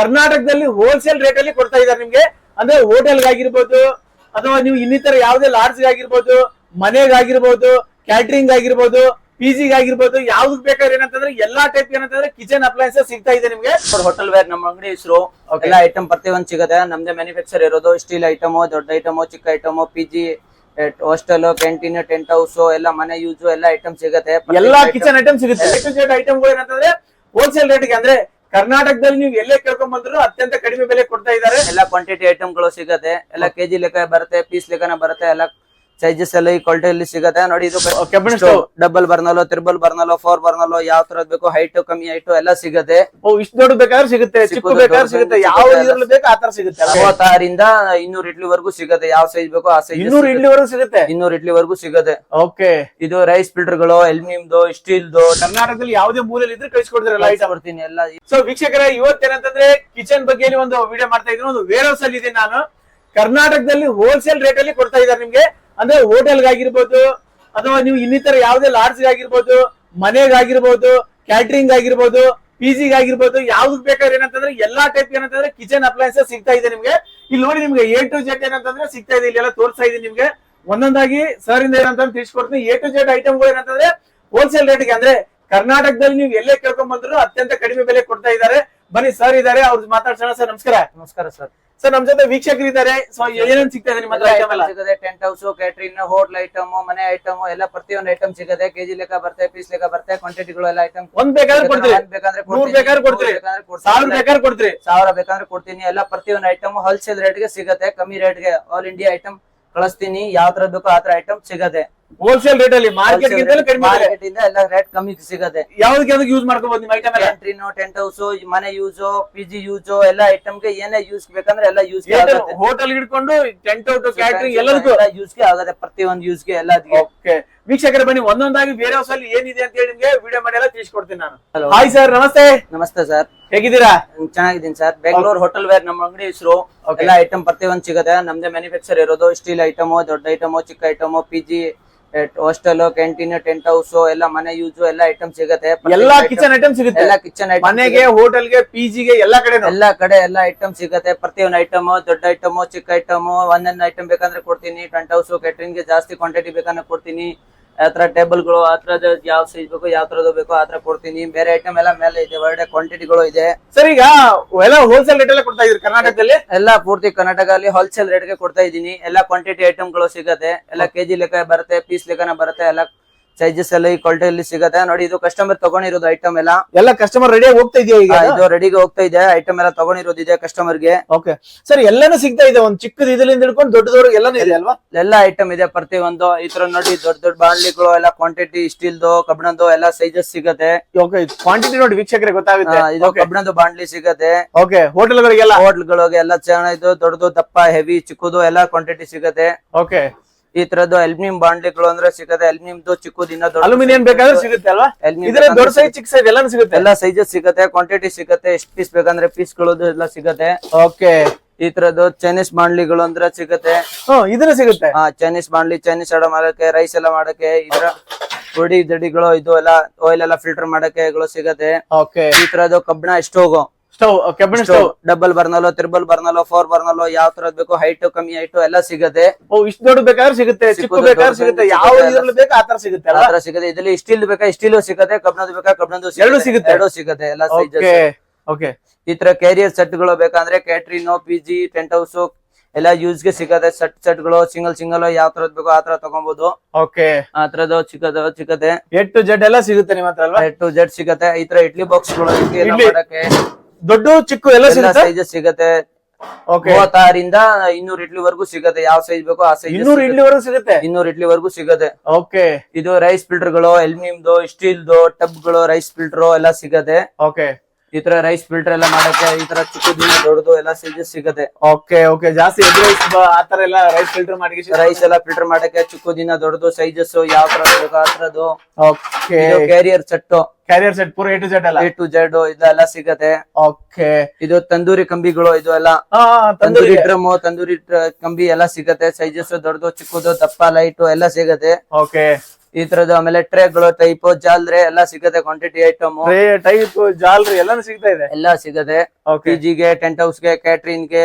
ಕರ್ನಾಟಕದಲ್ಲಿ wholesale rate ಅಲ್ಲಿ ಕೊಡ್ತಾ ಇದ್ದಾರೆ ನಿಮ್ಗೆ. ಅಂದ್ರೆ ಹೋಟೆಲ್ ಆಗಿರ್ಬೋದು ಅಥವಾ ನೀವು ಇನ್ನಿತರ ಯಾವುದೇ ಲಾಡ್ಜ್ ಆಗಿರ್ಬೋದು ಮನೆಗಾಗಿರ್ಬೋದು ಕ್ಯಾಟ್ರಿಂಗ್ ಆಗಿರ್ಬೋದು ಪಿ ಜಿ ಆಗಿರ್ಬೋದು ಯಾವ್ದಕ್ ಬೇಕಾದ್ರೆ ಏನಂತಂದ್ರೆ ಎಲ್ಲಾ ಟೈಪ್ ಏನಂತಂದ್ರೆ ಕಿಚನ್ ಅಪ್ಲೈನ್ಸಸ್ ಸಿಗ್ತಾ ಇದೆ ನಿಮ್ಗೆ. ಹೋಟೆಲ್ ವೇರ್ ನಮ್ಮ ಅಂಗಡಿ ಹೆಸರು. ಎಲ್ಲ ಐಟಮ್ ಪ್ರತಿ ಒಂದ್ ಸಿಗುತ್ತೆ. ನಮ್ದೇ ಮ್ಯಾನುಫ್ಯಾಕ್ಚರ್ ಇರೋದು ಸ್ಟೀಲ್ ಐಟಮ್ ದೊಡ್ಡ ಐಟಮ್ ಚಿಕ್ಕ item PG hostel canteen tent house ಎಲ್ಲ ಮನೆ ಯೂಸ್ ಎಲ್ಲ ಐಟಮ್ ಸಿಗುತ್ತೆ. ಎಲ್ಲಾ ಕಿಚನ್ ಐಟಮ್ ಸಿಗುತ್ತೆ. ಐಟಮ್ ಏನಂತಂದ್ರೆ ಹೋಲ್ಸೇಲ್ ರೇಟ್ಗೆ ಅಂದ್ರೆ ಕರ್ನಾಟಕದಲ್ಲಿ ನೀವು ಎಲ್ಲೇ ಕೇಳ್ಕೊಂಡ್ ಬಂದ್ರು ಅತ್ಯಂತ ಕಡಿಮೆ ಬೆಲೆ ಕೊಡ್ತಾ ಇದ್ದಾರೆ. ಎಲ್ಲ ಕ್ವಾಂಟಿಟಿ ಐಟಮ್ಗಳು ಸಿಗತ್ತೆ. ಎಲ್ಲ ಕೆಜಿ ಲೆಕ್ಕ ಬರುತ್ತೆ ಪೀಸ್ ಲೆಕ್ಕನ ಬರುತ್ತೆ ಎಲ್ಲ ಸೈಜಸ್ ಎಲ್ಲ ಈ ಕ್ವಾಲಿಟಿಯಲ್ಲಿ ಸಿಗತ್ತೆ. ನೋಡಿ ಇದು ಡಬಲ್ ಬರ್ನಲ್ಲೋ ತ್ರಿಬಲ್ ಬರ್ನಲ್ಲೋ ಫೋರ್ ಬರ್ನಲ್ಲೋ ಯಾವ ತರದ್ ಬೇಕು ಹೈಟ್ ಕಮ್ಮಿ ಹೈಟ್ ಎಲ್ಲ ಸಿಗತ್ತೆ. ಓ ಇಷ್ಟು ದೊಡ್ಡ ಬೇಕಾದ್ರೆ ಸಿಗುತ್ತೆ ಚಿಕ್ಕ ಚಿಕ್ಕದು ಬೇಕಾದ್ರೆ ಸಿಗುತ್ತೆ. ಯಾವ ಆ ತರ ಸಿಗುತ್ತೆ? ಮೂವತ್ತಾರಿಂದ ಇನ್ನೂರ್ ಇಡ್ಲಿವರೆಗೂ ಸಿಗತ್ತೆ. ಯಾವ ಸೈಜ್ ಬೇಕೋ ಆ ಸೈಜ್ ಇಡ್ಲಿ ಇಡ್ಲಿವರೆಗೂ ಸಿಗುತ್ತೆ? ಇನ್ನೂರ್ ಇಡ್ಲಿವರೆಗೂ ಸಿಗತ್ತೆ. ಓಕೆ. ಇದು ರೈಸ್ ಫಿಲ್ಟರ್ಗಳು ಸ್ಟೀಲ್ ಸ್ಟೀಲ್ದು ಕರ್ನಾಟಕದಲ್ಲಿ ಯಾವ್ದೇ ಮೂಲೆಯಲ್ಲಿ ಇದ್ರೆ ಕಳಿಸ್ಕೊಡ್ತಾರೆ ಲೈಟ್ ಬರ್ತೀನಿ ಎಲ್ಲ. ಸೊ ವೀಕ್ಷಕರೇ ಇವತ್ತೇನಂತಂದ್ರೆ ಕಿಚನ್ ಬಗ್ಗೆ ಒಂದು ವಿಡಿಯೋ ಮಾಡ್ತಾ ಇದ್ರು ಒಂದು ವೇರ್ ಹೌಸ್ ಅಲ್ಲಿ ಇದೆ ನಾನು. ಕರ್ನಾಟಕದಲ್ಲಿ ಹೋಲ್ಸೇಲ್ ರೇಟ್ ಅಲ್ಲಿ ಕೊಡ್ತಾ ಇದ್ದಾರೆ ನಿಮ್ಗೆ. ಅಂದ್ರೆ ಹೋಟೆಲ್ ಆಗಿರ್ಬೋದು ಅಥವಾ ನೀವು ಇನ್ನಿತರ ಯಾವುದೇ ಲಾಡ್ಜ್ ಆಗಿರ್ಬೋದು ಮನೆಗಾಗಿರ್ಬೋದು ಕ್ಯಾಟರಿಂಗ್ ಆಗಿರ್ಬೋದು ಪಿ ಜಿ ಆಗಿರ್ಬೋದು ಯಾವ್ದಕ್ ಬೇಕಾದ್ರೆ ಏನಂತಂದ್ರೆ ಎಲ್ಲಾ ಟೈಪ್ ಏನಂತಂದ್ರೆ ಕಿಚನ್ ಅಪ್ಲೈನ್ಸಸ್ ಸಿಗ್ತಾ ಇದೆ ನಿಮ್ಗೆ. ಇಲ್ಲಿ ನೋಡಿ ನಿಮ್ಗೆ ಎ ಟು ಜೆಡ್ ಏನಂತಂದ್ರೆ ಸಿಗ್ತಾ ಇದೆ, ಇಲ್ಲೆಲ್ಲ ತೋರಿಸ್ತಾ ಇದೆ ನಿಮ್ಗೆ. ಒಂದೊಂದಾಗಿ ಸರ್ ಇಂದ ಏನಂತ ತಿಳಿಸ್ಕೊಡ್ತೀನಿ. ಎ ಟು ಜೆಡ್ ಐಟಮ್ಗಳು ಏನಂತಂದ್ರೆ ಹೋಲ್ಸೇಲ್ ರೇಟ್ಗೆ ಅಂದ್ರೆ ಕರ್ನಾಟಕದಲ್ಲಿ ನೀವು ಎಲ್ಲೇ ಕೇಳ್ಕೊಂಡ್ ಬಂದ್ರು ಅತ್ಯಂತ ಕಡಿಮೆ ಬೆಲೆ ಕೊಡ್ತಾ ಇದ್ದಾರೆ. ಬನ್ನಿ ಸರ್ ಇದಾರೆ ಅವ್ರು ಮಾತಾಡ್ಸೋಣ ಸರ್ ನಮಸ್ಕಾರ. ನಮಸ್ಕಾರ ಸರ್ ಸರ್ ನಮ್ ಜೊತೆ ವೀಕ್ಷಕರು ಇದ್ದಾರೆ. ಸೊ ಏನೇನ್ ಸಿಗ್ತದೆ ನಿಮ್ಮ ಹತ್ರ ಐಟಮ್ ಎಲ್ಲ? ಸಿಗದೆ tent house catering hotel item ಮನೆ ಐಟಮ್ ಎಲ್ಲ ಪ್ರತಿಯೊಂದು ಐಟಮ್ ಸಿಗದೆ ಕೆಜಿ ಲೆಕ್ಕ ಬರ್ತದೆ ಪೀಸ್ ಲೆಕ್ಕ ಬರ್ತದೆ ಕ್ವಾಂಟಿಟಿಗಳು ಎಲ್ಲ ಐಟಮ್ ಒಂದ್ ಬೇಕಾದ್ರೆ ಕೊಡ್ತೀರಿ ಬೇಕಂದ್ರೆ ನೂರ್ ಬೇಕಾದ್ರೆ ಕೊಡ್ತೀರಿ ಸಾವಿರ ಬೇಕಾದ್ರೆ ಕೊಡ್ತೀರಿ ಸಾವಿರ ಬೇಕಂದ್ರೆ ಕೊಡ್ತೀನಿ. ಎಲ್ಲ ಪ್ರತಿಯೊಂದು ಐಟಮ್ ಹೋಲ್ಸೇಲ್ ರೇಟ್ಗೆ ಸಿಗತ್ತೆ. ಕಮ್ಮಿ ರೇಟ್ಗೆ ಆಲ್ ಇಂಡಿಯಾ ಐಟಮ್ ಕಳಿಸ್ತೀನಿ. ಯಾವ ತರ ಬೇಕೋ ಆ ತರ ಐಟಮ್ ಸಿಗತ್ತೆ ಹೋಲ್ಸೇಲ್ ರೇಟ್ ಅಲ್ಲಿ ಮಾರ್ಕೆಟ್ ಗಿಂತಲೂ ಕಡಿಮೆ ಬೆಲೆ. ಮಾರ್ಕೆಟ್ ಇಂದ ಎಲ್ಲ ರೇಟ್ ಕಮ್ಮಿ ಸಿಗತ್ತೆ. ಯಾವ್ದಕ್ಕೆ ಯಾವ್ದಕ್ಕೆ ಯೂಸ್ ಮಾಡ್ಕೋಬಹುದು ನಿಮ್ಮ ಐಟಮ್ ಎಲ್ಲ? ಟೆಂಟ್ ಹೌಸ್ ಮನೆ ಯೂಸ್ ಪಿ ಜಿ ಯೂಸ್ ಎಲ್ಲ ಐಟಮ್ಗೆ ಏನೇ ಯೂಸ್ ಬೇಕಂದ್ರೆ ಎಲ್ಲ ಯೂಸ್ ಆಗುತ್ತೆ. ಹೋಟೆಲ್ ಹಿಡ್ಕೊಂಡು ಟೆಂಟ್ ಔಟ್ ಕ್ಯಾಟ್ರಿಂಗ್ ಎಲ್ಲದಕ್ಕೂ? ಯೂಸ್ಗೆ ಆಗತ್ತೆ ಪ್ರತಿಯೊಂದು ಯೂಸ್ಗೆ ಎಲ್ಲದಕ್ಕೆ. ಓಕೆ ವೀಕ್ಷಕರ ಬನ್ನಿ ಒಂದೊಂದಾಗಿ ಬೇರೆ ಹೌಸ್ ಅಲ್ಲಿ ಏನಿದೆ ಅಂತ ಹೇಳಿ ನಿಮ್ಗೆ ವಿಡಿಯೋ ಮಾಡಿ ಎಲ್ಲ ತಿಳಿಸ್ಕೊಡ್ತೀನಿ ನಾನು. Hello. ಹಾಯ್ ಸರ್ ನಮಸ್ತೆ. ನಮಸ್ತೆ ಸರ್ ಹೇಗಿದ್ದೀರಾ? ಚೆನ್ನಾಗಿದ್ದೀನಿ ಸರ್ ಬೆಂಗಳೂರು ಹೋಟೆಲ್ ವೇರ್ ನಮ್ಮ ಅಂಗಡಿ ಹೆಸರು. Okay. ಎಲ್ಲ ಐಟಮ್ ಪ್ರತಿಯೊಂದು ಸಿಗುತ್ತೆ. ನಮ್ದೇ ಮ್ಯಾನುಫ್ಯಾಕ್ಚರ್ ಇರೋದು ಸ್ಟೀಲ್ ಐಟಮ್ ದೊಡ್ಡ ಐಟಮ್ ಚಿಕ್ಕ item P G hostel canteen tent house ಎಲ್ಲ ಮನೆ ಯೂಸ್ ಎಲ್ಲ ಐಟಮ್ ಸಿಗುತ್ತೆ. ಎಲ್ಲಾ ಕಿಚನ್ ಐಟಮ್ ಸಿಗುತ್ತೆ. ಎಲ್ಲ ಕಿಚನ್ ಐಟಮ್ ಮನೆಗೆ ಹೋಟೆಲ್ಗೆ ಪಿ ಜಿಗೆ ಎಲ್ಲಾ ಕಡೆ ಎಲ್ಲಾ ಕಡೆ ಎಲ್ಲ ಐಟಮ್ ಸಿಗತ್ತೆ. ಪ್ರತಿಯೊಂದು ಐಟಮ್ ದೊಡ್ಡ ಐಟಮ್ ಚಿಕ್ಕ ಐಟಮ್ ಒಂದೊಂದು ಐಟಮ್ ಬೇಕಂದ್ರೆ ಕೊಡ್ತೀನಿ. ಟೆಂಟ್ ಹೌಸ್ ಕ್ಯಾಟರಿಂಗ್ಗೆ ಜಾಸ್ತಿ ಕ್ವಾಂಟಿಟಿ ಬೇಕಂದ್ರೆ ಕೊಡ್ತೀನಿ. ಆತರ ಟೇಬಲ್ಗಳು ಆತರದ ಯಾವ ಸೈಜ್ ಬೇಕು ಯಾವ ತರದ್ದು ಬೇಕು ಆತರ ಕೊಡ್ತೀನಿ. ಬೇರೆ ಐಟಮ್ ಎಲ್ಲ ಮೇಲೆ ಇದೆ ಒಳ್ಳೆ ಕ್ವಾಂಟಿಟಿಗಳು ಇದೆ. ಸರ್ ಈಗ ಎಲ್ಲ ಹೋಲ್ಸೇಲ್ ರೇಟ್ ಎಲ್ಲ ಕೊಡ್ತಾ ಇದ್ರಿ ಕರ್ನಾಟಕದಲ್ಲಿ? ಎಲ್ಲ ಪೂರ್ತಿ ಕರ್ನಾಟಕದಲ್ಲಿ ಹೋಲ್ಸೇಲ್ ರೇಟ್ಗೆ ಕೊಡ್ತಾ ಇದ್ದೀನಿ. ಎಲ್ಲ ಕ್ವಾಂಟಿಟಿ ಐಟಮ್ಗಳು ಸಿಗತ್ತೆ. ಎಲ್ಲ ಕೆಜಿ ಲೆಕ್ಕ ಬರುತ್ತೆ ಪೀಸ್ ಲೆಕ್ಕನ ಬರುತ್ತೆ ಎಲ್ಲ ಸೈಜಸ್ ಎಲ್ಲ ಈ ಕ್ವಾಲಿಟಿಯಲ್ಲಿ ಸಿಗತ್ತೆ. ನೋಡಿ ಇದು ಕಸ್ಟಮರ್ ತಗೊಂಡಿರೋದು ಐಟಮ್ ಎಲ್ಲ. ಎಲ್ಲ ಕಸ್ಟಮರ್ ರೆಡಿ ಹೋಗ್ತಾ ಇದೆಯಾ ಈಗ? ಇದು ರೆಡಿಗೆ ಹೋಗ್ತಾ ಇದೆ. ಐಟಮ್ ಎಲ್ಲ ತಗೊಂಡಿರೋದು ಇದೆ ಕಸ್ಟಮರ್ಗೆ. ಓಕೆ ಸರ್ ಎಲ್ಲಾನು ಸಿಗ್ತಾ ಇದೆ. ಒಂದ್ ಚಿಕ್ಕದ ಇದರಿಂದ ಹಿಡ್ಕೊಂಡು ದೊಡ್ಡದವ್ರು ಎಲ್ಲಾನು ಇದೆ ಅಲ್ವಾ? ಎಲ್ಲ ಐಟಮ್ ಇದೆ ಪ್ರತಿಯೊಂದು. ಈ ತರ ನೋಡಿ ದೊಡ್ಡ ದೊಡ್ಡ ಬಾಣ್ಲಿಗಳು ಎಲ್ಲ ಕ್ವಾಂಟಿಟಿ ಸ್ಟೀಲ್ದು ಕಬ್ಬಿಣದ್ದು ಎಲ್ಲ ಸೈಜಸ್ ಸಿಗತ್ತೆ. ಓಕೆ ಕ್ವಾಂಟಿಟಿ ನೋಡಿ ವೀಕ್ಷಕರಿಗೆ ಗೊತ್ತಾಗುತ್ತೆ. ಇದು ಕಬ್ಬಿಣದ್ದು ಬಾಣ್ಲಿ ಸಿಗತ್ತೆ. ಓಕೆ ಹೋಟೆಲ್ಗಳಿಗೆಲ್ಲ ಹೋಟೆಲ್ಗಳಿಗೆ ಎಲ್ಲ ಚೆನ್ನಾಗಿದ್ದು ದೊಡ್ಡದು ದಪ್ಪ ಹೆವಿ ಚಿಕ್ಕದು ಎಲ್ಲ ಕ್ವಾಂಟಿಟಿ ಸಿಗತ್ತೆ. ಓಕೆ ಈ ತರದ್ದು ಅಲ್ಯೂಮಿನಿಯಂ ಬಾಂಡ್ಲಿಗಳು ಅಂದ್ರೆ ಸಿಗುತ್ತೆ ಅಲ್ಯೂಮಿನಿಯಂದು ಚಿಕ್ಕದಿನ್ನ ದೊಡ್ಡ ಅಲ್ಯೂಮಿನಿಯಂ ಬೇಕಾದ್ರೆ ಸಿಗುತ್ತೆ ಅಲ್ವಾ? ಇದ್ರೆ ದೊಡ್ಡ ಸೈಜ್ ಚಿಕ್ಕ ಸೈಜ್ ಎಲ್ಲಾನು ಸಿಗುತ್ತೆ. ಎಲ್ಲ ಸೈಜಸ್ ಸಿಗುತ್ತೆ ಕ್ವಾಂಟಿಟಿ ಸಿಗುತ್ತೆ ಎಷ್ಟು ಪೀಸ್ ಬೇಕಂದ್ರೆ ಪೀಸ್ಗಳು ಎಲ್ಲ ಸಿಗುತ್ತೆ. ಓಕೆ ಈ ತರದ್ದು ಚೈನೀಸ್ ಬಾಂಡ್ಲಿಗಳು ಅಂದ್ರೆ ಸಿಗುತ್ತೆ. ಇದನ್ನ ಸಿಗುತ್ತೆ. ಹಾ ಚೈನೀಸ್ ಬಾಂಡ್ಲಿ ಚೈನೀಸ್ ಅಡ ಮಾಡಕ್ಕೆ ರೈಸ್ ಎಲ್ಲ ಮಾಡಕ್ಕೆ ಇದ್ರ ಪುಡಿ ದಡಿಗಳು ಇದು ಎಲ್ಲ ಆಯಿಲ್ ಎಲ್ಲ ಫಿಲ್ಟರ್ ಮಾಡಕ್ಕೆ ಸಿಗುತ್ತೆ. ಈ ತರದ್ದು ಕಬ್ಬಿಣ ಸ್ಟೋವ್ ಸ್ಟವ್ ಕೆಬ್ಬಣ ಸ್ಟವ್ ಡಬಲ್ ಬರ್ನಲೋ ತ್ರಿಬಲ್ ಬರ್ನಲ್ಲೋ ಫೋರ್ ಬರ್ನಲ್ಲೋ ಯಾವ ತರದ್ ಬೇಕು ಹೈಟ್ ಕಮ್ಮಿ ಹೈಟ್ ಎಲ್ಲ ಸಿಗುತ್ತೆ. ಓ ಇಷ್ಟು ದೊಡ್ಡ ಬೇಕಾದ್ರೆ ಸಿಗುತ್ತೆ ಚಿಕ್ಕ ಬೇಕಾದ್ರೆ ಸಿಗುತ್ತೆ ಯಾವ ಇದ್ರಲ್ಲಿ ಬೇಕು ಆತರ ತರ ಸಿಗುತ್ತೆ ಆ ಸಿಗುತ್ತೆ ತರ ಸಿಗತ್ತೆ. ಇದ್ರಲ್ಲಿ ಸ್ಟೀಲ್ ಬೇಕಾ ಸ್ಟೀಲ್ ಸಿಗುತ್ತೆ ಕಬ್ಬಿಣದ್ದು ಬೇಕಾ ಕಬ್ಬಿಣದ್ದು ಎರಡು ಸಿಗುತ್ತೆ? ಎರಡು ಸಿಗುತ್ತೆ ಎಲ್ಲ ಓಕೆ ಓಕೆ ಈ ತರ ಕ್ಯಾರಿಯರ್ ಸೆಟ್ಗಳು ಬೇಕಂದ್ರೆ catering P G tent house ಎಲ್ಲ ಯೂಸ್ಗೆ ಸಿಗತ್ತೆ. ಸೆಟ್ ಸೆಟ್ಗಳು ಸಿಂಗಲ್ ಸಿಂಗಲ್ ಯಾವ ತರದ್ ಬೇಕೋ ಆ ತರ ತಗೊಬಹುದು ಓಕೆ ಆ ತರದ್ದು ಚಿಕ್ಕದು ಚಿಕ್ಕದೆ. ಎಟ್ ಟು ಜೆಡ್ ಎಲ್ಲ ಸಿಗುತ್ತೆ ನಿಮ್ಮ ಹತ್ರ ಎಟ್ ಟು ಜೆಡ್ ಸಿಗತ್ತೆ. ಈ ತರ ಇಡ್ಲಿ ಬಾಕ್ಸ್ಗಳು ಮಾಡಕ್ಕೆ. ದೊಡ್ಡ ಚಿಕ್ಕ ಎಲ್ಲ ಸಿಗುತ್ತೆ? ಸೈಜಸ್ ಸಿಗತ್ತೆ. ಮೂವತ್ತಾರಿಂದ ಇನ್ನೂರ್ ಇಡ್ಲಿ ವರ್ಗೂ ಸಿಗತ್ತೆ. ಯಾವ ಸೈಜ್ ಬೇಕೋ ಆ ಸೈಜ್ ಇನ್ನೂರು ಇಡ್ಲಿವರೆಗೂ ಸಿಗುತ್ತೆ? ಇನ್ನೂರ್ ಇಡ್ಲಿ ವರ್ಗೂ ಸಿಗತ್ತೆ. ಓಕೆ ಇದು ರೈಸ್ ಫಿಲ್ಟರ್ಗಳು ಅಲ್ಯೂಮಿನಿಯಂದು ಸ್ಟೀಲ್ದು ಟಬ್ಗಳು ರೈಸ್ ಫಿಲ್ಟರ್ ಎಲ್ಲ ಸಿಗತ್ತೆ. ಓಕೆ ಈ ತರ ರೈಸ್ ಫಿಲ್ಟರ್ ಎಲ್ಲ ಮಾಡಕ್ಕೆ ಈ ತರ ದಿನ ದೊಡ್ಡದು ಎಲ್ಲ ಸೈಜಸ್ ಸಿಗತ್ತೆ. Okay okay. ಜಾಸ್ತಿ ಎಗ್ ರೈಸ್ ಆತರ ಎಲ್ಲ ರೈಸ್ ಫಿಲ್ಟರ್ ಮಾಡಿ ರೈಸ್ ಎಲ್ಲ ಫಿಲ್ಟರ್ ಮಾಡಕ್ಕೆ ಚಿಕ್ಕದಿನ ದೊಡ್ಡದು ಸೈಜಸ್ ಯಾವ ತರ ಬೇಕು ಆ ತರದ್ದು. Okay. Carrier set carrier set ಪೂರ ಎ ಟು ಜೆಡ್ ಎಲ್ಲ ಎ ಟು ಜೆಡ್ ಇದೆಲ್ಲ ಸಿಗತ್ತೆ. ಓಕೆ. ಇದು ತಂದೂರಿ ಕಂಬಿಗಳು ಇದು ಎಲ್ಲ. ತಂದೂರಿ. ತಂದೂರಿ ಡ್ರಮ್ ತಂದೂರಿ ಕಂಬಿ ಎಲ್ಲ ಸಿಗತ್ತೆ. ಸೈಜಸ್ ದೊಡ್ಡದು ಚಿಕ್ಕದು ದಪ್ಪ ಲೈಟ್ ಎಲ್ಲ ಸಿಗತ್ತೆ. ಓಕೆ. ಈ ತರದ್ದು ಆಮೇಲೆ ಟ್ರೇಗಳು ಟೈಪ್ ಜಾಲ್ರಿ ಎಲ್ಲ ಸಿಗತ್ತೆ ಕ್ವಾಂಟಿಟಿ ಐಟಮ್ ಟೈಪ್ ಜಾಲ್ರಿ ಎಲ್ಲಾನು ಸಿಗ್ತಾ ಇದೆ? ಎಲ್ಲಾ ಸಿಗತ್ತೆ ಓಕೆ ಪಿಜಿಗೆ ಟೆಂಟ್ ಹೌಸ್ಗೆ ಕ್ಯಾಟ್ರಿನ್ಗೆ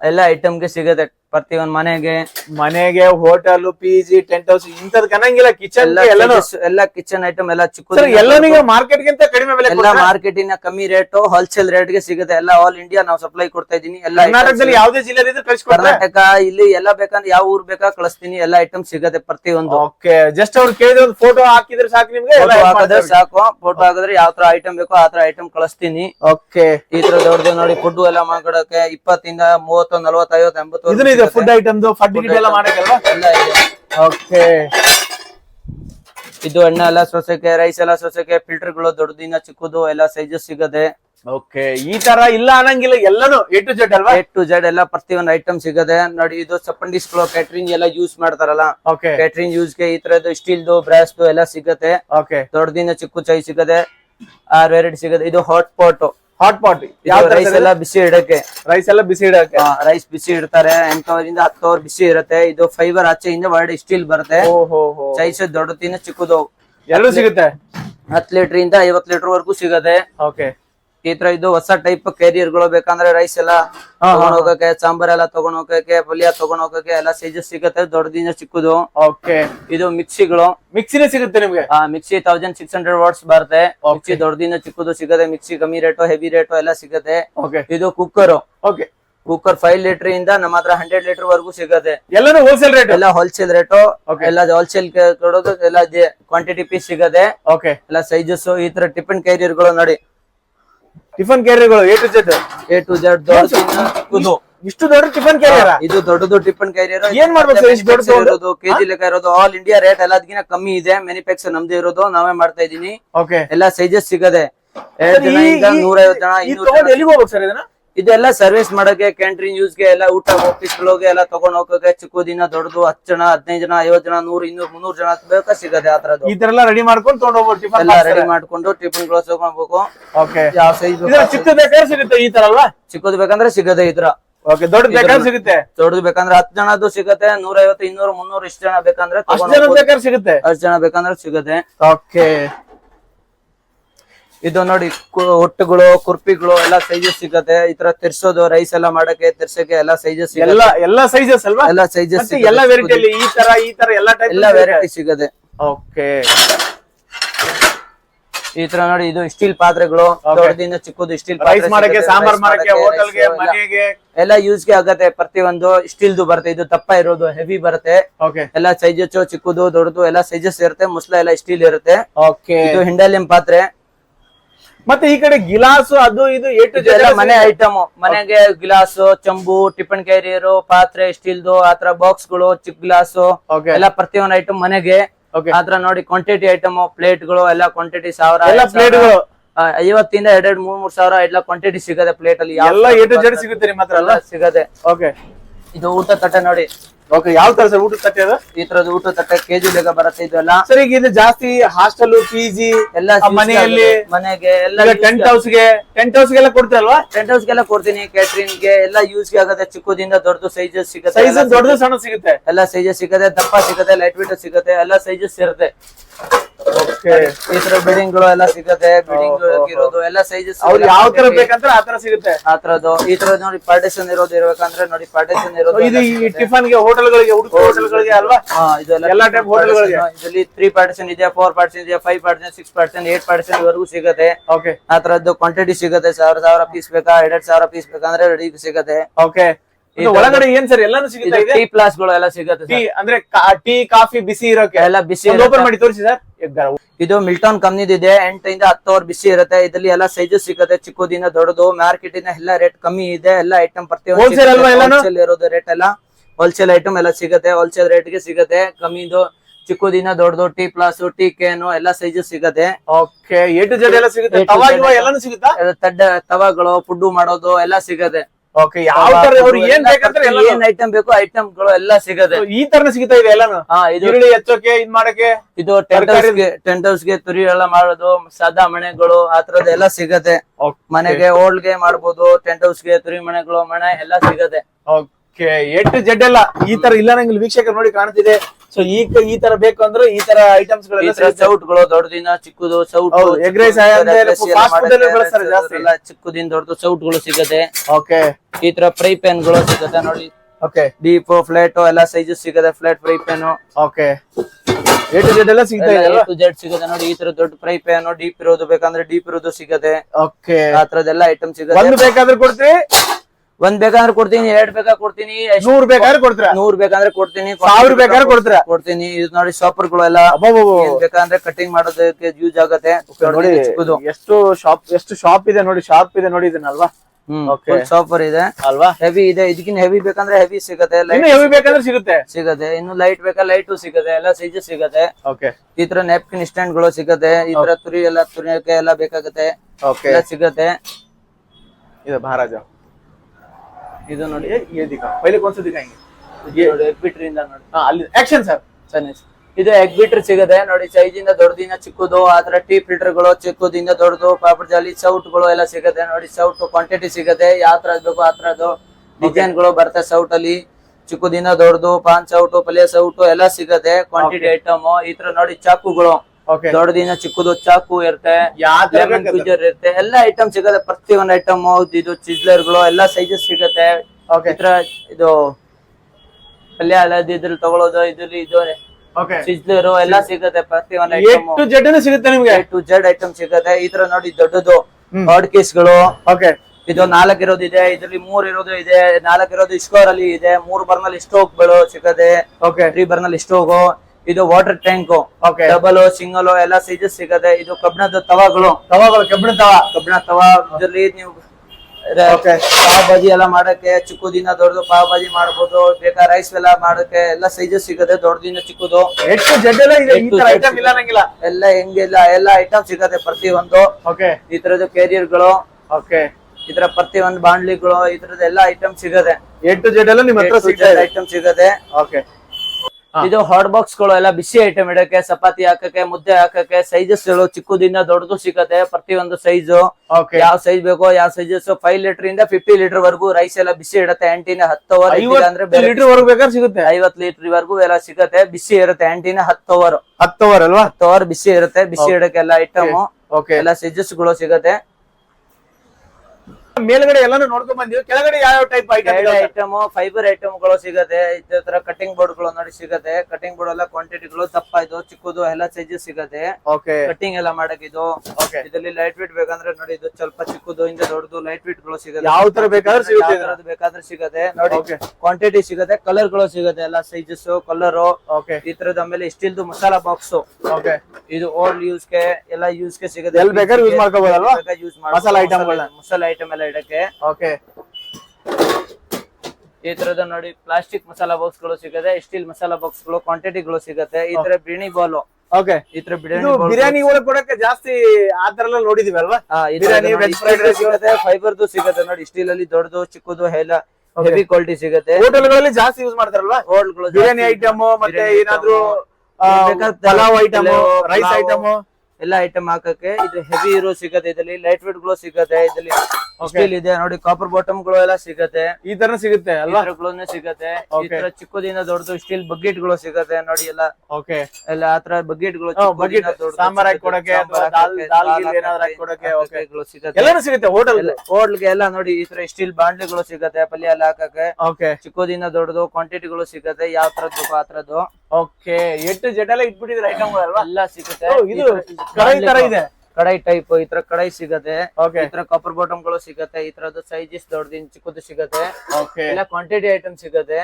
ಎಲ್ಲಾ ಐಟಮ್ಗೆ ಸಿಗತ್ತೆ ಪ್ರತಿಯೊಂದ್ ಮನೆಗೆ ಮನೆಗೆ ಹೋಟೆಲ್ ಪಿಜಿ ಟೆಂಟ್ ಹೌಸ್ ಇಂಥದ್ ಕನ್ನಂಗಿಲ್ಲ ಕಿಚನ್ ಎಲ್ಲ ಎಲ್ಲಾನು. ಎಲ್ಲ ಕಿಚನ್ ಐಟಮ್ ಎಲ್ಲ ಚಿಕ್ಕ ಮಾರ್ಕೆಟ್ ಗಿಂತ ಕಡಿಮೆ ಬೆಲೆ ಎಲ್ಲ ಮಾರ್ಕೆಟಿನ ಕಮ್ಮಿ ರೇಟ್ ಹೋಲ್ಸೇಲ್ ರೇಟ್ಗೆ ಸಿಗುತ್ತೆ. ಎಲ್ಲ ಆಲ್ ಇಂಡಿಯಾ ನಾವು ಸಪ್ಲೈ ಕೊಡ್ತಾ ಇದೀನಿ ಎಲ್ಲ ಕರ್ನಾಟಕದಲ್ಲಿ ಯಾವ್ದೇ ಜಿಲ್ಲೆ ಕರ್ನಾಟಕ ಇಲ್ಲಿ ಎಲ್ಲ ಬೇಕಂದ್ರೆ ಯಾವ ಊರ್ ಬೇಕಾ ಕಳಿಸ್ತೀನಿ. ಎಲ್ಲ ಐಟಮ್ ಸಿಗತ್ತೆ ಪ್ರತಿಯೊಂದು. ಓಕೆ ಜಸ್ಟ್ ಅವ್ರು ಕೇಳಿದ್ರೆ ಒಂದು ಫೋಟೋ ಹಾಕಿದ್ರೆ ಸಾಕು ನಿಮ್ಗೆ ಹಾಕಿದ್ರೆ ಸಾಕು. ಫೋಟೋ ಹಾಕಿದ್ರೆ ಯಾವ ತರ ಐಟಮ್ ಬೇಕೋ ಆ ತರ ಐಟಮ್ ಕಳಿಸ್ತೀನಿ. ಓಕೆ ಈ ತರ ದೊಡ್ಡದು ನೋಡಿ ಫುಡ್ ಎಲ್ಲ ಮಾಡ್ಕೊಡಕ್ಕೆ ಇಪ್ಪತ್ತಿಂದ ಮೂವತ್ತು ನಲ್ವತ್ತೈವತ್ತು ಎಂಬತ್ತು ಇದೆ. ಫುಡ್ ಐಟಮ್ದು ಫಡ್ ಗಿಡ್ ಎಲ್ಲ ಮಾಡಕ್ಕಲ್ವಾ ಎಲ್ಲ ಓಕೆ ಇದು ಎಣ್ಣೆ ಎಲ್ಲ ಸೋಸಕ್ಕೆ ರೈಸ್ ಎಲ್ಲ ಸೋಸಕ್ಕೆ ಫಿಲ್ಟರ್ಗಳು ದೊಡ್ಡದಿನ ಚಿಕ್ಕದು ಎಲ್ಲ ಸೈಜ್ ಸಿಗದೆ. ಓಕೆ ಈ ತರ ಇಲ್ಲ ಅನ್ನಂಗಿಲ್ಲ ಎಲ್ಲಾನು ಎ ಟು ಜೆಡ್ ಅಲ್ವಾ? ಎ ಟು ಜೆಡ್ ಎಲ್ಲ ಪ್ರತಿ ಒಂದು ಐಟಮ್ ಸಿಗದೆ. ನೋಡಿ ಇದು ಸಪ್ಪಂಡಿಸ್ಗಳು ಕ್ಯಾಟ್ರಿಂಗ್ ಎಲ್ಲ ಯೂಸ್ ಮಾಡ್ತಾರಲ್ಲ. ಓಕೆ ಕ್ಯಾಟ್ರಿಂಗ್ ಯೂಸ್ಗೆ ಈ ತರದ್ದು ಸ್ಟೀಲ್ದು ಬ್ರಾಸ್ದು ಎಲ್ಲ ಸಿಗತ್ತೆ. ಓಕೆ ದೊಡ್ಡದಿನ ಚಿಕ್ಕ ಚೈ ಸಿಗದೆ. ಆರ್ ವೆರೈಟಿ ಸಿಗದೆ. ಇದು hot pot hot pot rice ಎಲ್ಲ ಬಿಸಿ ಇಡಕ್ಕೆ. ರೈಸ್ ಎಲ್ಲ ಬಿಸಿ ಇಡಕ್ಕೆ. ರೈಸ್ ಬಿಸಿ ಇಡ್ತಾರೆ. ಎಂಟವರಿಂದ ಹತ್ತು ಅವರ್ ಬಿಸಿ ಇರುತ್ತೆ. ಇದು ಫೈಬರ್ ಆಚೆಯಿಂದ ಹೊರಡೆ ಸ್ಟೀಲ್ ಬರುತ್ತೆ. ಸೈಸ್ ದೊಡ್ಡ ತಿನ್ನ ಸೈಜ್ ದೊಡ್ಡದಿನ ಚಿಕ್ಕದು. ಎರಡು ಸಿಗುತ್ತೆ? ಹತ್ತು ಲೀಟರ್ ಇಂದ ಐವತ್ ಲೀಟರ್ ವರೆಗೂ ಸಿಗತ್ತೆ. ಓಕೆ ಈ ತರ ಇದು ಹೊಸ ಟೈಪ್ ಕೆರಿಯರ್ಗಳು ಬೇಕಂದ್ರೆ ರೈಸ್ ಎಲ್ಲ ತಗೊಂಡ್ ಹೋಗಕ್ಕೆ ಸಾಂಬಾರ್ ಎಲ್ಲ ತಗೊಂಡ್ ಹೋಗಕ್ಕೆ ಪಲ್ಯ ತಗೊಂಡ್ ಹೋಗಕ್ಕೆ ಎಲ್ಲ ಸೈಜಸ್ ಸಿಗತ್ತೆ. ದೊಡ್ಡದಿಂದ ಚಿಕ್ಕದು. ಓಕೆ ಇದು ಮಿಕ್ಸಿಗಳು. ಮಿಕ್ಸಿನೇ ಸಿಗುತ್ತೆ ನಿಮ್ಗೆ? ಆ mixie thousand six hundred watts ಬರುತ್ತೆ. ಮಿಕ್ಸಿ ದೊಡ್ಡದಿಂದ ಚಿಕ್ಕದು ಸಿಗತ್ತೆ ಮಿಕ್ಸಿ ಕಮ್ಮಿ ರೇಟು ಹೆವಿ ರೇಟು ಎಲ್ಲ ಸಿಗುತ್ತೆ. ಓಕೆ ಇದು cooker okay cooker five litre ಇಂದ ನಮ್ಮ ಹತ್ರ ಹಂಡ್ರೆಡ್ ಲೀಟರ್ ವರೆಗೂ ಸಿಗತ್ತೆ. ಎಲ್ಲಾನು ಹೋಲ್ಸೇಲ್ ರೇಟ್ ಎಲ್ಲ ಹೋಲ್ಸೇಲ್ ರೇಟು. ಎಲ್ಲ ಹೋಲ್ಸೇಲ್ ಕೊಡೋದು ಎಲ್ಲ ಕ್ವಾಂಟಿಟಿ ಪೀಸ್ ಸಿಗತ್ತೆ. ಓಕೆ ಎಲ್ಲ ಸೈಜಸ್ ಈ ತರ ಟಿಫಿನ್ ಕ್ಯಾರಿಯರ್ಗಳು ನೋಡಿ. Tiffin ಕ್ಯಾರಿಯರ್ಗಳು A to Z A to Z ಇಷ್ಟು ದೊಡ್ಡ ಟಿಫನ್ ಕ್ಯಾರಿಯರ್? ಇದು ದೊಡ್ಡದು ಟಿಫನ್ ಕ್ಯಾರಿಯರ್. ಏನ್ ಮಾಡ್ಬೇಕು ಇಷ್ಟ್? ಇರೋದು ಕೆಜಿ ಲೆಕ್ಕ ಇರೋದು ಆಲ್ ಇಂಡಿಯಾ ರೇಟ್ ಎಲ್ಲದಕ್ಕಿಂತ ಕಮ್ಮಿ ಇದೆ. ಮ್ಯಾನುಫ್ಯಾಕ್ಚರ್ ನಮ್ದೇ ಇರೋದು ನಾವೇ ಮಾಡ್ತಾ ಇದೀನಿ ಎಲ್ಲಾ ಸೈಜಸ್ ಸಿಗದೆ. ನೂರೈವತ್ತು ಜನ ಎಲ್ಲಿಗೆ ಹೋಗ್ಬೇಕು ಸರ್ ಇದನ್ನ? ಇದೆಲ್ಲ ಸರ್ವಿಸ್ ಮಾಡೋಕೆ ಕ್ಯಾಂಟ್ರಿನ್ ಯೂಸ್ಗೆ ಎಲ್ಲ ಊಟ ಆಫೀಸ್ ಎಲ್ಲಾ ಎಲ್ಲ ತಗೊಂಡ್ ಹೋಗೋಕೆ ಚಿಕ್ಕ ದಿನ ದೊಡ್ಡದು ಹತ್ತು ಜನ ಹದಿನೈದು ಜನ ಐವತ್ತು ಜನ ನೂರ್ ಇನ್ನೂರ್ ಮುನ್ನೂರ್ ಜನ ಬೇಕಾ ಸಿಗದೆ ಆ ತರದ್ದು ಈ ತರ ಎಲ್ಲ ರೆಡಿ ಮಾಡ್ಕೊಂಡು ತಗೊಂಡೋಗ್ಬೋದು ಎಲ್ಲ ರೆಡಿ ಮಾಡ್ಕೊಂಡು ಟಿಫಿನ್ ಕ್ಲೋಸ್ ತಗೊಂಡ್ಬೇಕು ಯಾವ ಸೈಜ್ ಇದ್ರ ಚಿಕ್ಕದು ಬೇಕಾದ್ರೆ ಸಿಗುತ್ತೆ ಈ ತರ ಅಲ್ವಾ? ಚಿಕ್ಕದು ಬೇಕಂದ್ರೆ ಸಿಗದೆ ಇದ್ರ ಓಕೆ ದೊಡ್ಡ ಬೇಕಾದ್ರೆ ಸಿಗುತ್ತೆ. ದೊಡ್ಡದು ಬೇಕಂದ್ರೆ ಹತ್ತು ಜನದ್ದು ನೂರ ಐವತ್ತು ಇನ್ನೂರು ಮುನ್ನೂರು ಇಷ್ಟು ಜನ ಬೇಕಂದ್ರೆ. ಬೇಕಾದ್ರೆ ಸಿಗುತ್ತೆ? ಅಷ್ಟು ಜನ ಬೇಕಂದ್ರೆ ಸಿಗುತ್ತೆ ಓಕೆ ಇದು ನೋಡಿ ಒಟ್ಟುಗಳು ಹೊಟ್ಟುಗಳು ಕುರ್ಪಿಗಳು ಎಲ್ಲ ಸೈಜಸ್ ಸಿಗತ್ತೆ. ಈ ತರ ತಿರ್ಸೋದು ರೈಸ್ ಎಲ್ಲ ಮಾಡಕ್ಕೆ ತಿರ್ಸಕ್ಕೆ ಎಲ್ಲ ಸೈಜಸ್ ಎಲ್ಲ ಎಲ್ಲ ಸೈಜಸ್ ಅಲ್ವಾ? ಎಲ್ಲ ಸೈಜಸ್ ಎಲ್ಲ ವೆರೈಟಿಯಲ್ಲಿ ಈ ತರ ಈ ತರ ಎಲ್ಲ ಟೈಪ್ ಎಲ್ಲ ವೆರೈಟಿ ಸಿಗತ್ತೆ. ಓಕೆ. ಈ ತರ ನೋಡಿ ಇದು ಸ್ಟೀಲ್ ಪಾತ್ರೆಗಳು. ದೊಡ್ಡದಿಂದ ಚಿಕ್ಕದು ಸ್ಟೀಲ್ ರೈಸ್ ಮಾಡಕ್ಕೆ ಸಾಂಬಾರ್ ಮಾಡಕ್ಕೆ ಹೋಟೆಲ್ಗೆ ಮನೆಗೆ? ಎಲ್ಲ ಯೂಸ್ಗೆ ಆಗತ್ತೆ. ಸ್ಟೀಲ್ ಸ್ಟೀಲ್ದು ಬರುತ್ತೆ. ಇದು ದಪ್ಪ ಇರೋದು ಹೆವಿ ಬರುತ್ತೆ. ಎಲ್ಲ ಸೈಜಸ್ ಚಿಕ್ಕದು ದೊಡ್ಡದು ಎಲ್ಲ ಸೈಜಸ್ ಇರುತ್ತೆ. ಮುಸ್ಲಾ ಎಲ್ಲ ಸ್ಟೀಲ್ ಇರುತ್ತೆ. ಇದು ಹಿಂಡಾಲಿಯಂ ಪಾತ್ರೆ. ಮತ್ತೆ ಈ ಕಡೆ ಗಿಲಾಸು ಅದು ಇದು ಎ ಟು ಮನೆ ಐಟಮ್ ಮನೆಗೆ ಗ್ಲಾಸ್ ಚಂಬು ಟಿಫನ್ ಕ್ಯಾರಿಯರ್ ಪಾತ್ರೆ ಸ್ಟೀಲ್ದು ಆತರ ಬಾಕ್ಸ್ಗಳು ಚಿಕ್ಕ ಗ್ಲಾಸ್ ಎಲ್ಲ ಪ್ರತಿಯೊಂದು ಐಟಮ್ ಮನೆಗೆ. ಆತರ ನೋಡಿ ಕ್ವಾಂಟಿಟಿ ಐಟಮ್ ಪ್ಲೇಟ್ಗಳು ಎಲ್ಲ ಕ್ವಾಂಟಿಟಿ ಸಾವಿರ ಎಲ್ಲ ಪ್ಲೇಟ್ಗಳು. ಐವತ್ತಿಂದ ಎರಡೆರಡು ಮೂರ್ ಮೂರ್ ಸಾವಿರ ಎಲ್ಲ ಕ್ವಾಂಟಿಟಿ ಸಿಗದೆ ಪ್ಲೇಟ್ ಅಲ್ಲಿ ಎಲ್ಲ ಏಟು ಟು ಸಿಗುತ್ತೆ ಎಲ್ಲ ಸಿಗದೆ. ಓಕೆ ಇದು ಊಟ ತಟ್ಟೆ ನೋಡಿ. ಓಕೆ ಯಾವ ತರ ಸರ್ ಊಟದ ತಟ್ಟೆ ಅದು? ಈ ತರದ ಊಟ ತಟ್ಟೆ ಕೆಜಿ ಲೆಕ್ಕ ಬರುತ್ತೆ ಇದೆಲ್ಲ ಸರ್ ಈಗ ಇದು ಜಾಸ್ತಿ ಹಾಸ್ಟೆಲ್ ಪಿಜಿ ಎಲ್ಲ ಮನೆಯಲ್ಲಿ? ಮನೆಗೆ ಎಲ್ಲ ಟೆಂಟ್ ಹೌಸ್ಗೆ ಟೆಂಟ್ ಹೌಸ್ ಗೆಲ್ಲ ಕೊಡ್ತೀರಲ್ವಾ ಟೆಂಟ್ ಹೌಸ್ ಗೆಲ್ಲ ಕೊಡ್ತೀನಿ ಕ್ಯಾಟ್ರಿಂಗ್ಗೆ ಎಲ್ಲ ಯೂಸ್ಗೆ ಆಗತ್ತೆ. ಚಿಕ್ಕದಿಂದ ದೊಡ್ಡದು ಸೈಜಸ್ ಸಿಗುತ್ತೆ. ಸೈಜ್ ದೊಡ್ಡದು ಸಣ್ಣ ಸಿಗುತ್ತೆ? ಎಲ್ಲ ಸೈಜಸ್ ಸಿಗುತ್ತೆ ದಪ್ಪ ಸಿಗುತ್ತೆ ಲೈಟ್ ವೇಟ್ ಸಿಗುತ್ತೆ ಎಲ್ಲ ಸೈಜಸ್ ಇರುತ್ತೆ. ಓಕೆ ಈ ತರ ಬಿಲ್ಡಿಂಗ್ಗಳು ಎಲ್ಲ ಸಿಗುತ್ತೆ ಬಿಲ್ಡಿಂಗ್ ಇರೋದು ಎಲ್ಲ ಸೈಜಸ್ ಅವ್ರು ಯಾವ ತರ ಬೇಕಂದ್ರೆ ಆ ತರ ಸಿಗುತ್ತೆ. ಆ ತರದ್ದು. ಈ ತರ ನೋಡಿ ಪಾರ್ಟಿಷನ್ ಇರೋದು ಇರ್ಬೇಕಂದ್ರೆ ನೋಡಿ ಪಾರ್ಟಿಷನ್ ಇರೋದು ಇದು ಈ ಟಿಫನ್ಗೆ ಹೋಟೆಲ್ ಗಳಿಗೆ ಉಡುಪಿ ಹೋಟೆಲ್ ಗಳಿಗೆ ಅಲ್ವಾ? ಎಲ್ಲ ಟೈಪ್ hotel ಗಳಿಗೆ. ಇದರಲ್ಲಿ ತ್ರೀ ಪಾರ್ಟಿಷನ್ ಇದೆ ಫೋರ್ ಪಾರ್ಟಿಷನ್ ಇದೆ five partition six partition eight partition ವರೆಗೂ ಸಿಗುತ್ತೆ. ಓಕೆ ಆ ತರದ್ದು ಕ್ವಾಂಟಿಟಿ ಸಿಗುತ್ತೆ ಸಾವಿರ ಸಾವಿರ ಪೀಸ್ ಬೇಕಾ ಎರಡ್ ಸಾವಿರ ಪೀಸ್ ಬೇಕಂದ್ರೆ ರೆಡಿ ಸಿಗುತ್ತೆ. ಓಕೆ ಇದು ಒಳಗಡೆ ಏನ್ ಸರ್ ಎಲ್ಲಾನು ಸಿಗುತ್ತೆ ಇದೆ ಟೀ ಪ್ಲಾಸ್ಗಳು ಎಲ್ಲ ಸಿಗುತ್ತೆ ಟೀ. ಅಂದ್ರೆ ಟೀ ಕಾಫಿ ಬಿಸಿ ಇರೋಕೆ? ಎಲ್ಲ ಬಿಸಿ ಓಪನ್ ಮಾಡಿ ತೋರಿಸಿ ಸರ್. ಇದು ಮಿಲ್ಟನ್ ಕಂಪ್ನಿದ್ ಇದೆ ಎಂಟರಿಂದ ಹತ್ತು ಅವರ್ ಬಿಸಿ ಇರುತ್ತೆ. ಇದರಲ್ಲಿ ಎಲ್ಲ ಸೈಜಸ್ ಸಿಗುತ್ತೆ. ಚಿಕ್ಕದಿಂದ ದೊಡ್ಡದು ಮಾರ್ಕೆಟ್ ಇಂದ ಎಲ್ಲ ರೇಟ್ ಕಮ್ಮಿ ಇದೆ. ಎಲ್ಲ ಐಟಮ್? ಹೋಲ್ಸೇಲ್ ಇರೋದು ರೇಟ್ ಎಲ್ಲ. ಹೋಲ್ಸೇಲ್ ಐಟಮ್ ಎಲ್ಲ ಸಿಗುತ್ತೆ. ಹೋಲ್ಸೇಲ್ ರೇಟ್ಗೆ ಸಿಗುತ್ತೆ. ಕಮ್ಮಿದು ಚಿಕ್ಕದಿನ ದೊಡ್ಡದು ಟೀ ಪ್ಲಸ್ ಟೀ ಕೇನು ಎಲ್ಲ ಸೈಜ್ ಸಿಗುತ್ತೆ. ತವಾಗಳು ಫುಡ್ ಮಾಡೋದು ಎಲ್ಲ ಸಿಗುತ್ತೆ. ಓಕೆ ಯಾವ ತರ ಅವ್ರು ಏನ್ ಬೇಕಂದ್ರೆ ಎಲ್ಲ ಏನ್ ಐಟಮ್ ಬೇಕು ಐಟಮ್ಗಳು ಎಲ್ಲ ಸಿಗುತ್ತೆ. ಈ ತರನೇ ಸಿಗ್ತಾ ಇದೆ ಎಲ್ಲಾನು? ಈರುಳ್ಳಿ ಹೆಚ್ಚೋಕೆ ಇದ್ ಮಾಡಕ್ಕೆ? ಇದು ಟೆಂಟ್ ಹೌಸ್ಗೆ ಟೆಂಟ್ ಹೌಸ್ಗೆ ತುರಿ ಎಲ್ಲ ಮಾಡೋದು ಸಾದಾ ಮನೆಗಳು ಆ ತರದ್ ಎಲ್ಲ ಸಿಗತ್ತೆ. ಮನೆಗೆ ಓಲ್ಡ್ಗೆ ಮಾಡ್ಬೋದು ಟೆಂಟ್ ಹೌಸ್ಗೆ ತುರಿ ಮನೆಗಳು ಮನೆ ಎಲ್ಲ ಸಿಗತ್ತೆ. ಓಕೆ ಎ ಟು ಜೆಡ್ ಎಲ್ಲ ಈ ತರ ಇಲ್ಲ ನಂಗೆ ವೀಕ್ಷಕರು ನೋಡಿ ಕಾಣ್ತಿದೆ. ಸೊ ಈ ಈ ತರ ಬೇಕು ಅಂದ್ರೆ ಈ ತರ ಐಟಮ್ಸ್ ಚೌಟ್ಗಳು ದೊಡ್ಡದಿನ ಚಿಕ್ಕದು ಸೌಟ್ ಎಗ್ ರೈಸ್ ಬಳಸ್ತಾರೆ ಜಾಸ್ತಿ. ಚಿಕ್ಕದಿನ ದೊಡ್ಡದು ಸೌಟ್ಗಳು ಸಿಗತ್ತೆ. ಓಕೆ ಈ ತರ ಫ್ರೈ ಪ್ಯಾನ್ಗಳು ಸಿಗತ್ತೆ ನೋಡಿ. ಓಕೆ ಡೀಪ್ ಫ್ಲಾಟ್ ಎಲ್ಲ ಸೈಜಸ್ ಸಿಗತ್ತೆ flat fry pan. Okay A to Z ಎಲ್ಲ ಸಿಗ್ತಾ ಇದೆ ಅಲ್ವಾ ಜೆಡ್ ಸಿಗತ್ತೆ ನೋಡಿ ಈ ತರ ದೊಡ್ಡ ಫ್ರೈ ಪ್ಯಾನ್ ಡೀಪ್ ಇರೋದು ಬೇಕಂದ್ರೆ ಡೀಪ್ ಇರೋದು ಸಿಗತ್ತೆ. ಓಕೆ ಆ ತರದೆಲ್ಲ ಐಟಮ್ ಸಿಗತ್ತೆ. ಒಂದು ಬೇಕಾದ್ರೆ ಕೊಡ್ತೀವಿ ಒಂದ್ ಬೇಕಂದ್ರೆ ಕೊಡ್ತೀನಿ ಎರಡ್ ಬೇಕಾ ಕೊಡ್ತೀನಿ ಎಷ್ಟ್- ನೂರ್ ಬೇಕಾದ್ರೆ ಕೊಡ್ತೀರ? ನೂರ್ ಬೇಕಂದ್ರೆ ಕೊಡ್ತೀನಿ ಸಾವಿರ ಬೇಕಾದ್ರೆ ಕೊಡ್ತೀರ? ಕೊಡ್ತೀನಿ ಇದು ನೋಡಿ ಶಾಪರ್ಗಳು ಎಲ್ಲ ಅಬ್ಬಬ್ಬಬ್ಬ. ಏನ್ ಬೇಕಂದ್ರೆ ಕಟಿಂಗ್ ಮಾಡೋದಕ್ಕೆ ಯೂಸ್ ಆಗತ್ತೆ. ನೋಡಿ ಚಿಕ್ಕದು. ಎಷ್ಟು ಶಾಪ್ ಎಷ್ಟು ಶಾಪ್ ಇದೆ ನೋಡಿ ಶಾಪ್ ಇದೆ ನೋಡಿ ಇದನ್ನಲ್ವಾ? Okay. ಶಾಪರ್ ಇದೆ. ಅಲ್ವಾ? ಹೆವಿ ಇದೆ. ಇದಕ್ಕಿಂತ ಹೆವಿ ಬೇಕಂದ್ರೆ ಹೆವಿ ಸಿಗತ್ತೆ. ಇನ್ನು ಲೈಟ್ ಹೆವಿ ಬೇಕಾದ್ರೆ ಸಿಗುತ್ತೆ? ಸಿಗತ್ತೆ. ಇನ್ನು ಲೈಟ್ ಬೇಕಾ ಲೈಟು ಸಿಗತ್ತೆ. ಎಲ್ಲ ಸೈಜ್ ಸಿಗತ್ತೆ. ಓಕೆ ಈ ತರ ನೆಪ್ಕಿನ್ ಸ್ಟ್ಯಾಂಡ್ಗಳು ಸಿಗತ್ತೆ. ಈ ತರ ತುರಿ ಎಲ್ಲ ತುರಿಯಕ್ಕೆ ಎಲ್ಲ ಬೇಕಾಗತ್ತೆ. ಓಕೆ ಎಲ್ಲ ಸಿಗತ್ತೆ. ಇದು ಮಹಾರಾಜ. ಇದು ನೋಡಿ ये ये दिखा पहले कौन सा दिखाएंगे ನೋಡಿ ಎಗ್ ಬಿಟ್ರಿಂದ ನೋಡಿ हाँ ಅಲ್ಲಿ ಆಕ್ಷನ್ ಸರ್ ಚೆನ್ನಾಗಿ ಇದು ಎಗ್ ಬಿಟ್ರ್ ಸಿಗತ್ತೆ ನೋಡಿ ಸೈಜ್ ಇಂದ ದೊಡ್ಡದಿಂದ ಚಿಕ್ಕದು ಆತರ ಟೀ ಫಿಲ್ಟರ್ ಗಳು ಚಿಕ್ಕದಿಂದ ದೊಡ್ಡದು ಪಾಪಡ್ ಜಾಲಿ ಸೌಟ್ ಗಳು ಎಲ್ಲ ಸಿಗತ್ತೆ ನೋಡಿ ಸೌಟ್ ಕ್ವಾಂಟಿಟಿ ಸಿಗತ್ತೆ ಯಾವ ತರ ಬೇಕು ಆ ತರದ್ದು ಡಿಸೈನ್ ಗಳು ಬರುತ್ತೆ ಸೌಟ್ ಅಲ್ಲಿ ಚಿಕ್ಕದಿಂದ ದೊಡ್ಡದು ಪಾನ್ ಸೌಟು ಪಲ್ಯ ಸೌಟು ಎಲ್ಲ ಸಿಗತ್ತೆ ಕ್ವಾಂಟಿಟಿ ಐಟಮ್ ಈ ತರ ನೋಡಿ ಚಾಕುಗಳು ಓಕೆ ದೊಡ್ಡದಿನ ಚಿಕ್ಕದು ಚಾಕು ಇರುತ್ತೆ ಲೆಮನ್ ಕ್ಯೂಜರ್ ಇರುತ್ತೆ ಎಲ್ಲ ಐಟಮ್ ಸಿಗುತ್ತೆ. ಪ್ರತಿ ಒಂದು ಐಟಮ್ ಇದು ಚಿಸ್ಲರ್ಗಳು ಎಲ್ಲ ಸೈಜಸ್ ಸಿಗುತ್ತೆ. ಇದು ಪಲ್ಯ ಎಲ್ಲ ಇದ್ರಲ್ಲಿ ತಗೊಳ್ಳೋದು ಇದ್ರಲ್ಲಿ ಇದು ಸಿಜ್ಲರು ಎಲ್ಲ ಸಿಗುತ್ತೆ ಪ್ರತಿ ಒಂದು ಐಟಮ್ ಸಿಗುತ್ತೆ ನಿಮ್ಗೆ? ಟು ಜೆಡ್ ಐಟಮ್ ಸಿಗುತ್ತೆ. ಈ ತರ ನೋಡಿ ದೊಡ್ಡದು ಹಾರ್ಡ್ ಕೇಸ್ಗಳು. ಓಕೆ ಇದು ನಾಲ್ಕು ಇರೋದು ಇದೆ ಇದ್ರಲ್ಲಿ ಮೂರ್ ಇರೋದು ಇದೆ ನಾಲ್ಕು ಇರೋದು ಇಸ್ಕೋರ್ ಅಲ್ಲಿ ಇದೆ ಮೂರ್ ಬರ್ನಲ್ ಸ್ಟೋಕ್ಗಳು ಸಿಗತ್ತೆ. ಓಕೆ ತ್ರೀ ಬರ್ನಲ್ ಸ್ಟೋಗು ಇದು ವಾಟರ್ ಟ್ಯಾಂಕು ಡಬಲ್ ಸಿಂಗಲ್ ಎಲ್ಲ ಸೈಜಸ್ ಸಿಗದೆ ಇದು ಕಬ್ಬಿಣದ ತವಾಗಳು. ತವಾಗಳು ಕಬ್ಬಿಣ ತವ. ಕಬ್ಬಿಣ ತವಾ ಇದ್ರಲ್ಲಿ ನೀವು. ಪಾವ್ ಭಾಜಿ ಎಲ್ಲ ಮಾಡಕ್ಕೆ ಚಿಕ್ಕದಿನ ದೊಡ್ಡದು ಪಾವ್ ಭಾಜಿ ಮಾಡಬಹುದು ಬೇಕಾ ರೈಸ್ ಎಲ್ಲ ಮಾಡಕ್ಕೆ ಎಲ್ಲ ಸೈಜಸ್ ಸಿಗತ್ತೆ ದೊಡ್ಡದಿನ ಚಿಕ್ಕದು. ಎಲ್ಲ ಹೆಂಗಿಲ್ಲ ಎಲ್ಲ ಐಟಮ್ ಸಿಗತ್ತೆ ಪ್ರತಿ ಒಂದು ಓಕೆ ಈ ತರದ ಗಳು ಓಕೆ ಈ ತರ ಪ್ರತಿ ಒಂದು ಬಾಂಡ್ಲಿಗಳು ಈ ತರದ ಎಲ್ಲ ಐಟಮ್ ಸಿಗದೆ. ಎ ಟು ಜೆಡ್ ಎಲ್ಲ ನಿಮ್ಮ ಹತ್ರ ಐಟಮ್ ಸಿಗದೆ. ಓಕೆ. ಇದು ಹಾಟ್ ಬಾಕ್ಸ್ಗಳು ಎಲ್ಲ ಬಿಸಿ ಐಟಮ್ ಇಡಕ್ಕೆ ಚಪಾತಿ ಹಾಕಕ್ಕೆ ಮುದ್ದೆ ಹಾಕಕ್ಕೆ ಸೈಜಸ್ಗಳು ಚಿಕ್ಕದಿಂದ ದೊಡ್ಡದು ಸಿಗತ್ತೆ ಪ್ರತಿ ಒಂದು ಸೈಜ್ ಯಾವ ಸೈಜ್ ಬೇಕೋ ಯಾವ ಸೈಜಸ್ ಫೈವ್ ಲೀಟರ್ ಇಂದ ಫಿಫ್ಟಿ ಲೀಟರ್ ವರೆಗೂ ರೈಸ್ ಎಲ್ಲ ಬಿಸಿ ಇಡತ್ತೆ ಆಂಟಿನ ಹತ್ತು ಅವರ್ ಅಂದ್ರೆ ಲೀಟರ್ ವರ್ಗ ಬೇಕಾದ್ರೆ ಸಿಗುತ್ತೆ. ಐವತ್ ಲೀಟರ್ ವರೆಗೂ ಎಲ್ಲ ಸಿಗತ್ತೆ ಬಿಸಿ ಇರುತ್ತೆ ಆಂಟಿನ ಹತ್ತು ಅವರ್ ಹತ್ತು ಅವರ್ ಅಲ್ವಾ? ಹತ್ತು ಅವರ್ ಬಿಸಿ ಇರುತ್ತೆ ಬಿಸಿ ಇಡಕ್ಕೆ ಎಲ್ಲ ಐಟಮ್ ಎಲ್ಲ ಸೈಜಸ್ಗಳು ಸಿಗತ್ತೆ. ಮೇಲ್ಗಡೆ ಎಲ್ಲಾನು ನೋಡ್ಕೊಂಡ್ ಬಂದಿವಿ. ಕೆಳಗಡೆ ಯಾವ ಟೈಪ್ ಐಟಮ್ ಐಟಮ್ ಫೈಬರ್ ಐಟಮ್ಗಳು ಸಿಗತ್ತೆ. ಇದೇ ತರ ಕಟಿಂಗ್ ಬೋರ್ಡ್ಗಳು ನೋಡಿ ಸಿಗತ್ತೆ. ಕಟಿಂಗ್ ಬೋರ್ಡ್ ಎಲ್ಲ ಕ್ವಾಂಟಿಟಿಗಳು ದಪ್ಪ ಇದು ಚಿಕ್ಕದು ಎಲ್ಲ ಸೈಜಸ್ ಸಿಗತ್ತೆ. ಕಟಿಂಗ್ ಎಲ್ಲ ಮಾಡಕ್ ಇದು. ಓಕೆ ಇದರಲ್ಲಿ ಲೈಟ್ ವೇಟ್ ಬೇಕಂದ್ರೆ ನೋಡಿ ಇದು ಸ್ವಲ್ಪ ಚಿಕ್ಕದು ಹಿಂದೆ ದೊಡ್ಡದು ಲೈಟ್ ವೇಟ್ಗಳು ಸಿಗತ್ತೆ. ಯಾವ ತರ ಬೇಕಾದ್ರೆ ಯಾವ ಬೇಕಾದ್ರೆ ಸಿಗತ್ತೆ. ನೋಡಿ. ಕ್ವಾಂಟಿಟಿ ಸಿಗತ್ತೆ ಕಲರ್ಗಳು ಸಿಗತ್ತೆ ಎಲ್ಲ ಸೈಜಸ್ ಕಲರ್ ಓಕೆ ಈ ತರದ ಆಮೇಲೆ ಸ್ಟೀಲ್ದು ಮಸಾಲಾ ಬಾಕ್ಸ್ ಓಕೆ ಇದು ಓಲ್ಡ್ ಯೂಸ್ಗೆ ಎಲ್ಲ ಯೂಸ್ಗೆ ಸಿಗತ್ತೆ. ಬೇಕಾದ್ರೆ use? Use masala item. Masala item ಎಲ್ಲ ಇಡಕ್ಕೆ ಓಕೆ. ಈ ತರದ ನೋಡಿ ಪ್ಲಾಸ್ಟಿಕ್ ಮಸಾಲಾ ಬಾಕ್ಸ್ಗಳು ಸಿಗುತ್ತೆ ಸ್ಟೀಲ್ ಮಸಾಲಾ ಬಾಕ್ಸ್ಗಳು ಕ್ವಾಂಟಿಟಿ ಗಳು ಸಿಗುತ್ತೆ. ಈ ತರ ಬಿರಿಯಾನಿ ಬಾಲ್. ಓಕೆ. ಈ ತರ ಬಿರಿಯಾನಿ ಬಾಲ್ ಬಿರಿಯಾನಿ ಒಳಗೆ ಕೊಡಕ್ಕೆ ಜಾಸ್ತಿ ಆ ತರ ಎಲ್ಲ ನೋಡಿದೀವಿ ಅಲ್ವಾ? ಬಿರಿಯಾನಿ, veg fried rice ಸಿಗತ್ತೆ. ಫೈಬರ್ದು ಸಿಗತ್ತೆ ನೋಡಿ ಸ್ಟೀಲ್ ಅಲ್ಲಿ ದೊಡ್ಡದು ಚಿಕ್ಕದು ಎಲ್ಲ ಹೆವಿ ಕ್ವಾಲಿಟಿ ಸಿಗತ್ತೆ. ಹೋಟೆಲ್ಗಳಲ್ಲಿ ಜಾಸ್ತಿ ಯೂಸ್ ಮಾಡ್ತಾರಲ್ವಾ? ಹೋಟೆಲ್ಗಳು ಬಿರಿಯಾನಿ ಐಟಮ್ ಮತ್ತೆ ಏನಾದ್ರು ಪಲಾವ್ ಐಟಮ್ ರೈಸ್ ಐಟಮ್ ಎಲ್ಲ ಐಟಮ್ ಹಾಕಕ್ಕೆ. ಇದು ಹೆವಿ ಇರೋ ಸಿಗತ್ತೆ ಇದರಲ್ಲಿ ಲೈಟ್ ವೇಟ್ಗಳು ಸಿಗತ್ತೆ ಇದರಲ್ಲಿ ಸ್ಟೀಲ್ ಇದೆ. ನೋಡಿ ಕಾಪರ್ ಬಾಟಮ್ಗಳು ಎಲ್ಲ ಸಿಗತ್ತೆ. ಈ ತರ ಸಿಗುತ್ತೆ ಗಳನ್ನ ಸಿಗತ್ತೆ. ಈ ತರ ಚಿಕ್ಕದಿಂದ ದೊಡ್ಡದು ಸ್ಟೀಲ್ ಬಕೆಟ್ಗಳು ಸಿಗತ್ತೆ. ನೋಡಿ ಎಲ್ಲ ಓಕೆ ಎಲ್ಲ ಆತರ ಬಕೆಟ್ಗಳು ಸಾಂಬಾರ್ ಹಾಕಿ ಸಿಗತ್ತೆ, ಕೊಡಕ್ಕೆ ಗೀಲ್ ಸಿಗತ್ತೆ. ಎಲ್ಲಾನು ಸಿಗುತ್ತೆ ಹೋಟೆಲ್ ಹೋಟ್ಲ್ಗೆ ಎಲ್ಲ ನೋಡಿ ಈ ತರ ಸ್ಟೀಲ್ ಬಾಂಡ್ಲಿಗಳು ಸಿಗತ್ತೆ ಪಲ್ಯ ಎಲ್ಲ ಹಾಕಕ್ಕೆ. ಓಕೆ ಚಿಕ್ಕದಿಂದ ದೊಡ್ಡದು ಕ್ವಾಂಟಿಟಿಗಳು ಸಿಗತ್ತೆ ಯಾವ ತರದ್ದು ಆತರದ್ದು ಆ ತರದ್ದು. ಓಕೆ ಎಷ್ಟು ಜೆಟ್ ಎಲ್ಲ ಇಟ್ಬಿಟ್ಟಿದ್ರೆ ಐಟಮ್ ಅಲ್ವಾ ಎಲ್ಲ ಸಿಗುತ್ತೆ ಓ, ಇದು ಕಡಾಯಿ ತರ ಇದೆ ಕಡಾಯಿ ಟೈಪ್ ಈ ತರ ಕಡಾಯಿ ಸಿಗತ್ತೆ. ಈ ತರ ಕಾಪರ್ ಬಾಟಮ್ಗಳು ಸಿಗತ್ತೆ ಈ ತರದ್ದು ಸೈಜಸ್ ದೊಡ್ಡದಿನ್ ಚಿಕ್ಕದು ಸಿಗತ್ತೆ. ಎಲ್ಲ ಕ್ವಾಂಟಿಟಿ ಐಟಮ್ ಸಿಗತ್ತೆ.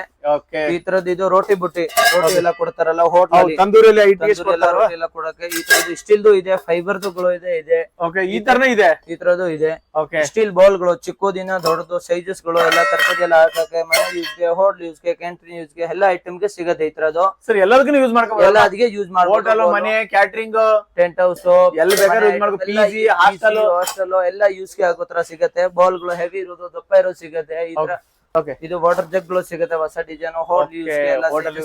ಈ ತರದ ಇದು ರೋಟಿ ಬುಟ್ಟಿ. ರೋಟಿ ಎಲ್ಲ ಕೊಡ್ತಾರಲ್ಲ ಹೋಟೆಲ್ ರೋಟಿ ಎಲ್ಲ ಕೊಡಕ್ಕೆ. ಈ ತರದ್ದು ಸ್ಟೀಲ್ದು ಇದೆ ಫೈಬರ್ಗಳು ಇದೆ ಇದೆ. ಓಕೆ ಈ ತರನೇ ಇದೆ? ಈ ತರದ್ದು ಇದೆ. ಓಕೆ ಸ್ಟೀಲ್ ಬೌಲ್ಗಳು ಚಿಕ್ಕದಿನ ದೊಡ್ಡದು ಸೈಜಸ್ಗಳು ಎಲ್ಲ ತರಕಾರಿ ಎಲ್ಲ ಹಾಕಕ್ಕೆ ಮನೆ ಯೂಸ್ಗೆ ಹೋಟ್ಲ್ ಯೂಸ್ಗೆ ಕ್ಯಾಂಟೀನ್ ಯೂಸ್ಗೆ ಎಲ್ಲ ಐಟಮ್ಗೆ ಸಿಗತ್ತೆ ಈ ತರದ್ದು ಸರ್ ಎಲ್ಲದಕ್ಕೂ ಯೂಸ್ ಮಾಡ್ಕೋಬಹುದು ಎಲ್ಲ ಅದಕ್ಕೆ ಯೂಸ್ ಹೋಟೆಲ್ ಮಾಡ್ಬೋದು ಮನೆ ಕ್ಯಾಟ್ರಿಂಗ್ ಟೆಂಟ್ ಹೌಸ್ ಎಲ್ಲ ಬೇಕಾದ್ರೆ ಮಾಡ್ಕೊ. ಪಿಜಿ ಹಾಸ್ಟೆಲ್ ಹಾಸ್ಟೆಲ್ ಎಲ್ಲ ಯೂಸ್ಗೆ ಆಗೋ ತರ ಸಿಗತ್ತೆ. ಬಾಲ್ಗಳು ಹೆವಿ ಇರೋದು ದಪ್ಪ ಇರೋದು ಸಿಗತ್ತೆ. ಈ ತರ ಓಕೆ ಇದು ವಾಟರ್ ಜಗ್ಗಳು ಸಿಗುತ್ತೆ ಹೊಸ ಡಿಸೈನ್ ಹೋಲ್ ಯೂಸ್ ಹೋಟೆಲ್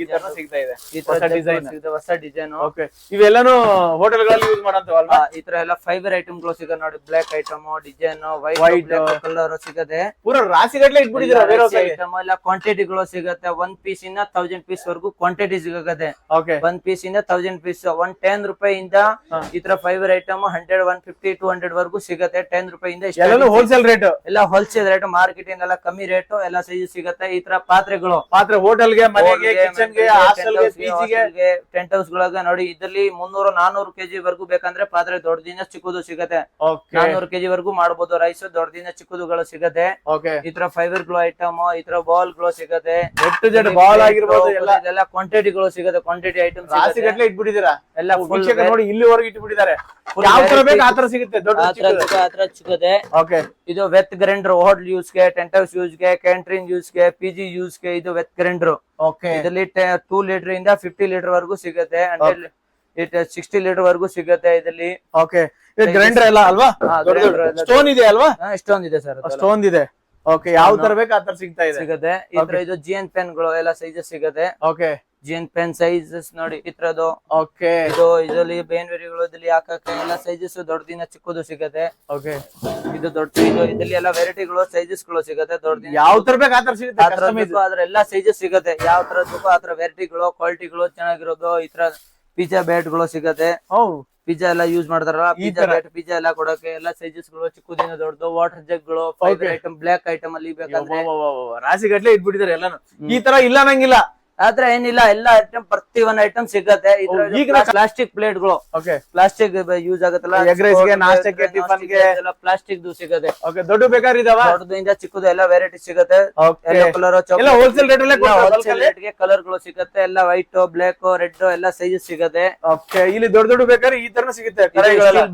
ಈ ತರ ಸಿಗ್ತಾ ಇದೆ. ಈ ಹೊಸ ತರ design. ಸಿಗುತ್ತೆ ಹೊಸ ಡಿಸೈನ್ ಓಕೆ ಇವೆಲ್ಲಾನು ಹೋಟೆಲ್ಗಳಲ್ಲಿ ಯೂಸ್ ಮಾಡಂತವಲ್ವಾ ಈ ತರ ಎಲ್ಲ ಫೈಬರ್ ಐಟಮ್ಗಳು ಸಿಗುತ್ತೆ ನೋಡಿ black item design white black colour ಸಿಗುತ್ತೆ. ಪೂರ ಇಟ್ಬಿಟ್ಟಿದ್ದೀರಾ ಬೇರೆ ಹೊಸಗೆ ಐಟಮ್ ಎಲ್ಲ ಕ್ವಾಂಟಿಟಿಗಳು ಸಿಗುತ್ತೆ. ಒನ್ ಪೀಸ್ ಇಂದ ತೌಸಂಡ್ ಪೀಸ್ ವರೆಗೂ ಕ್ವಾಂಟಿಟಿ ಸಿಗುತ್ತೆ. ಓಕೆ ಒನ್ ಪೀಸ್ ಇಂದ ತೌಸಂಡ್ ಪೀಸ್ ಒನ್ ಟೆನ್ ರೂಪಾಯಿಂದ ಇಂದ ಈ ತರ fibre item hundred one fifty two hundred ವರೆಗೂ ಸಿಗುತ್ತೆ. ಟೆನ್ ರೂಪಾಯಿಂದ ಹೋಲ್ಸೇಲ್ ರೇಟ್ ಎಲ್ಲ ಹೋಲ್ಸೇಲ್ ರೇಟ್ ಮಾರ್ಕೆಟಿಂಗ್ ಎಲ್ಲ ಕಮ್ಮಿ ರೇಟ್ ಎಲ್ಲ ಸೈಜ್ ಸಿಗುತ್ತೆ. ಈ ತರ ಪಾತ್ರೆಗಳು. ಪಾತ್ರೆ ಹೋಟೆಲ್ಗೆ ಮನೆಗೆ ಕಿಚನ್ಗೆ ಪಿಜಿಗೆ ಟೆಂಟ್ ಹೌಸ್ ಗಳಾಗ ನೋಡಿ ಇದ್ರಲ್ಲಿ ಮುನ್ನೂರು ನಾನೂರು ಕೆಜಿ ವರೆಗೂ ಬೇಕಂದ್ರೆ ಪಾತ್ರೆ ದೊಡ್ಡದಿಂದ ಚಿಕ್ಕದು ಸಿಗುತ್ತೆ. ನಾನೂರು ಕೆಜಿ ವರೆಗೂ ಮಾಡಬಹುದು ರೈಸ್ ದೊಡ್ಡದಿಂದ ಚಿಕ್ಕದುಗಳು ಸಿಗುತ್ತೆ. ಈ ತರ ಫೈಬರ್ ಗ್ಲೋ ಐಟಮ್ ಈ ತರ ಬಾಲ್ಗಳು ಸಿಗುತ್ತೆ. ಬಾಲ್ ಆಗಿರ್ಬೋದು ಎಲ್ಲ. ಕ್ವಾಂಟಿಟಿಗಳು ಸಿಗುತ್ತೆ ಕ್ವಾಂಟಿಟಿ ಐಟಮ್ ಇಟ್ಬಿಟ್ಟಿದ್ದೀರಾ? ಎಲ್ಲ ನೋಡಿ ಇಲ್ಲಿವರೆಗೂ ಇಟ್ಬಿಟ್ಟಿದ್ದಾರೆ. ಯಾವ ತರ variety ಬೇಕು ಆ ತರ ಸಿಗುತ್ತೆ ದೊಡ್ಡ ಆತರ ಸಿಗುತ್ತೆ ಇದು ವೆತ್ ಗ್ರೈಂಡರ್ ಹೋಟೆಲ್ ಯೂಸ್ಗೆ ಟೆಂಟ್ ಹೌಸ್ ಯೂಸ್ಗೆ ಕ್ಯಾಂಟ್ರಿನ್ ಯೂಸ್ಗೆ ಪಿ ಜಿ ಯೂಸ್ಗೆ ಇದು ವೆತ್ ಗ್ರೈಂಡರ್ ಓಕೆ ಇದರಲ್ಲಿ ಟೂ ಲೀಟರ್ ಇಂದ ಫಿಫ್ಟಿ ಲೀಟರ್ ವರೆಗೂ ಸಿಗುತ್ತೆ. ಹಂಡ್ರೆಡ್ ಸಿಕ್ಸ್ಟಿ ಲೀಟರ್ ವರೆಗೂ ಸಿಗುತ್ತೆ ಇದರಲ್ಲಿ. ಓಕೆ ಗ್ರೈಂಡರ್ ಎಲ್ಲ ಅಲ್ವಾ? ಸ್ಟೋನ್ ಇದೆ ಅಲ್ವಾ? ಸ್ಟೋನ್ ಇದೆ ಸರ್ ಸ್ಟೋನ್ ಇದೆ. ಓಕೆ ಯಾವ ತರ ಬೇಕು ಆ ತರ ಸಿಗ್ತಾ ಇದೆ. ಸಿಗುತ್ತೆ. ಇದ್ರ ಇದು ಜಿ ಎನ್ ಪೆನ್ಗಳು ಎಲ್ಲ ಸೈಜಸ್ ಸಿಗುತ್ತೆ. ಓಕೆ ಜಿ ಪ್ಯಾಂಟ್ ಪೆನ್ ಸೈಜಸ್ ನೋಡಿ ಈ ತರದ್ದು ಓಕೆ ಇದು ಇದರಲ್ಲಿ ಬೇನ್ ವೇರಿಗಳು ಇದ್ರಲ್ಲಿ ಹಾಕಕ್ಕೆ ಎಲ್ಲ ಸೈಜಸ್ ದೊಡ್ಡದಿನ ಚಿಕ್ಕದು ಸಿಗತ್ತೆ. ಓಕೆ ಇದು ದೊಡ್ಡ ಇದು ಇದರಲ್ಲಿ ಎಲ್ಲ ವೆರೈಟಿಗಳು ಸೈಜಸ್ಗಳು ಸಿಗತ್ತೆ ದೊಡ್ಡ ಯಾವ ತರ ಬೇಕು ಆ ತರ ಸಿಗುತ್ತೆ ಅದ್ರ ಎಲ್ಲಾ ಸೈಜಸ್ ಸಿಗತ್ತೆ. ಯಾವ ತರ ಬೇಕೋ ಆ ತರ ವೆರೈಟಿಗಳು ಕ್ವಾಲಿಟಿಗಳು ಚೆನ್ನಾಗಿರೋದು ಈ ತರ ಪಿಜ್ಜಾ ಬ್ಯಾಟ್ಗಳು ಸಿಗತ್ತೆ. ಓ ಪಿಜ್ಜಾ ಎಲ್ಲ ಯೂಸ್ ಮಾಡ್ತಾರಲ್ಲ ಪಿಜ್ಜಾ. ಬ್ಯಾಟ್ ಪಿಜ್ಜಾ ಎಲ್ಲ ಕೊಡಕ್ಕೆ ಎಲ್ಲ ಸೈಜಸ್ಗಳು ಚಿಕ್ಕದಿನ ದೊಡ್ಡದು ವಾಟರ್ ಜಗ್ಗಳು ಫೈಬರ್. ಐಟಮ್ ಬ್ಲಾಕ್ ಐಟಮ್ ಅಲ್ಲಿ ಬೇಕಂದ್ರೆ. ರಾಸಿಗಟ್ಲೆ ಇಟ್ಬಿಟ್ಟಿದ್ದಾರೆ ಎಲ್ಲಾನು. ಈ ತರ ಇಲ್ಲ ನಂಗಿಲ್ಲ ಆದ್ರೆ ಏನಿಲ್ಲ ಎಲ್ಲ ಐಟಮ್ ಪ್ರತಿ ಒಂದ್ ಐಟಮ್ ಸಿಗತ್ತೆ. ಈಗ ಪ್ಲಾಸ್ಟಿಕ್ ಪ್ಲೇಟ್ಗಳು ಪ್ಲಾಸ್ಟಿಕ್ ಯೂಸ್ ಆಗುತ್ತಲ್ಲ? ಗೆ, ನಾಷ್ಟಕ್ಕೆ, ಗೆ. ಪ್ಲಾಸ್ಟಿಕ್ ಸಿಗುತ್ತೆ. ಓಕೆ ದೊಡ್ಡ ಬೇಕಾದ್ರೆ ಇದಾವ? ದೊಡ್ಡದಿಂದ ಚಿಕ್ಕದು ಎಲ್ಲ ವೆರೈಟಿ ಸಿಗುತ್ತೆ. ಎಲ್ಲೋ ಕಲರ್ ಎಲ್ಲ ಹೋಲ್ಸೇಲ್ ರೇಟ್ ಅಲ್ಲೇ ಹೋಲ್ಸೇಲ್ಗೆ ಕಲರ್ಗಳು ಸಿಗುತ್ತೆ. ಎಲ್ಲ ವೈಟ್ ಬ್ಲಾಕ್ ರೆಡ್ ಎಲ್ಲ ಸೈಜಸ್ ಸಿಗುತ್ತೆ. ಓಕೆ ಇಲ್ಲಿ ದೊಡ್ಡ ದೊಡ್ಡ ಬೇಕಾದ್ರೆ ಈ ತರ ಸಿಗುತ್ತೆ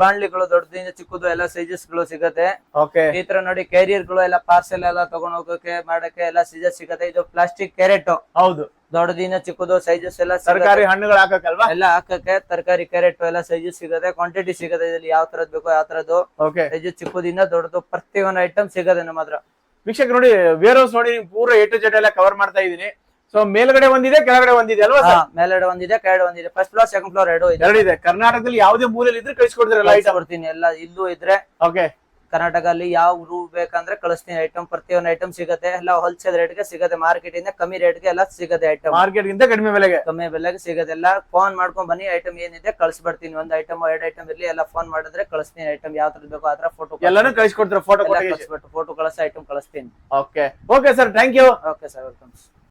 ಬಾಣ್ಲಿಗಳು ದೊಡ್ಡದಿಂದ ಚಿಕ್ಕದು ಎಲ್ಲ ಸೈಜಸ್ಗಳು ಸಿಗುತ್ತೆ. ಓಕೆ ಈ ತರ ನೋಡಿ ಕ್ಯಾರಿಯರ್ಗಳು ಎಲ್ಲ ಪಾರ್ಸೆಲ್ ಎಲ್ಲ ತಗೊಂಡ್ ಹೋಗಕ್ಕೆ ಮಾಡಕ್ಕೆ ಎಲ್ಲ ಸೈಜಸ್ ಸಿಗುತ್ತೆ. ಇದು ಪ್ಲಾಸ್ಟಿಕ್ ಕ್ಯಾರೆಟ್ ಹೌದು. ದೊಡ್ಡದಿಂದ ಚಿಕ್ಕದು ಸೈಜಸ್ ಎಲ್ಲ. ತರಕಾರಿ ಹಣ್ಣುಗಳು ಹಾಕಲ್ವಾ ಎಲ್ಲ ಹಾಕಕ್ಕೆ ತರಕಾರಿ ಕ್ಯಾರೆಟ್ ಎಲ್ಲ ಸೈಜಸ್ ಸಿಗದೆ ಕ್ವಾಂಟಿಟಿ ಸಿಗದೆ ಇದ್ರಲ್ಲಿ ಯಾವ ತರದ್ ಬೇಕೋ ಯಾವ ತರದ್ದು. ಸೈಜಸ್ ಸೈಜ್ ಚಿಕ್ಕದಿಂದ ದೊಡ್ಡದು ಪ್ರತಿ ಒಂದು ಐಟಮ್ ಸಿಗದೆ ನಮ್ಮ ಹತ್ರ. ವೀಕ್ಷಕ ನೋಡಿ ವೇರ್ ಹೌಸ್ ನೋಡಿ ನೀವು ಪೂರ ಎ ಟು ಜೆಡ್ ಎಲ್ಲ ಕವರ್ ಮಾಡ್ತಾ ಇದೀನಿ ಸೊ ಮೇಲ್ಗಡೆ ಒಂದಿದೆ ಕೆಳಗಡೆ ಒಂದಿದೆ ಅಲ್ವಾ ಮೇಲ್ಗಡೆ ಒಂದಿದೆ ಕೆಳಗಡೆ ಒಂದಿದೆ. ಫಸ್ಟ್ ಫ್ಲೋರ್ ಸೆಕೆಂಡ್ ಫ್ಲೋರ್ ಎರಡು ಇದೆ. ಕರ್ನಾಟಕದಲ್ಲಿ ಯಾವುದೇ ಮೂಲೆಯಲ್ಲಿ ಇದ್ರೆ ಕಳಿಸ್ಕೊಡ್ತೀರಲ್ಲ ಐಟಮ್ ಬರ್ತೀನಿ ಎಲ್ಲ ಇಲ್ಲೂ ಇದ್ರೆ ಓಕೆ ಕರ್ನಾಟಕ ಅಲ್ಲಿ ಯಾವ ಹೂ ಬೇಕಂದ್ರೆ ಕಳಿಸ್ತೀನಿ. ಐಟಮ್ ಪ್ರತಿಯೊಂದು ಐಟಮ್ ಸಿಗುತ್ತೆ. ಎಲ್ಲ ಹೋಲ್ಸೇಲ್ ರೇಟ್ಗೆ ಸಿಗುತ್ತೆ. ಮಾರ್ಕೆಟ್ ಇಂದ ಕಮ್ಮಿ ರೇಟ್ಗೆ ಎಲ್ಲ ಸಿಗುತ್ತೆ ಐಟಮ್ ಮಾರ್ಕೆಟ್ ಗಿಂತ ಕಡಿಮೆ ಬೆಲೆಗೆ. ಕಮ್ಮಿ ಬೆಲೆಗೆ ಸಿಗುತ್ತೆ. ಎಲ್ಲ ಫೋನ್ ಮಾಡ್ಕೊಂಡ್ ಬನ್ನಿ. ಐಟಮ್ ಏನಿದೆ ಕಳಿಸ್ಬಿಡ್ತೀನಿ. ಒಂದ್ ಐಟಮ್ ಎರಡು ಐಟಮ್ ಇರ್ಲಿ ಎಲ್ಲ ಫೋನ್ ಮಾಡಿದ್ರೆ ಕಳಿಸ್ತೀನಿ. ಐಟಮ್ ಯಾವ ತರ ಬೇಕೋ ಆತರ ಫೋಟೋ ಎಲ್ಲಾನು ಕಳಿಸ್ಕೊಡ್ತಾರೆ? ಫೋಟೋ ಕಳಿಸ್ಬಿಟ್ಟು ಫೋಟೋ ಕಳಿಸ್ ಐಟಮ್ ಕಳಿಸ್ತೀನಿ. Okay okay sir thank you okay sir welcome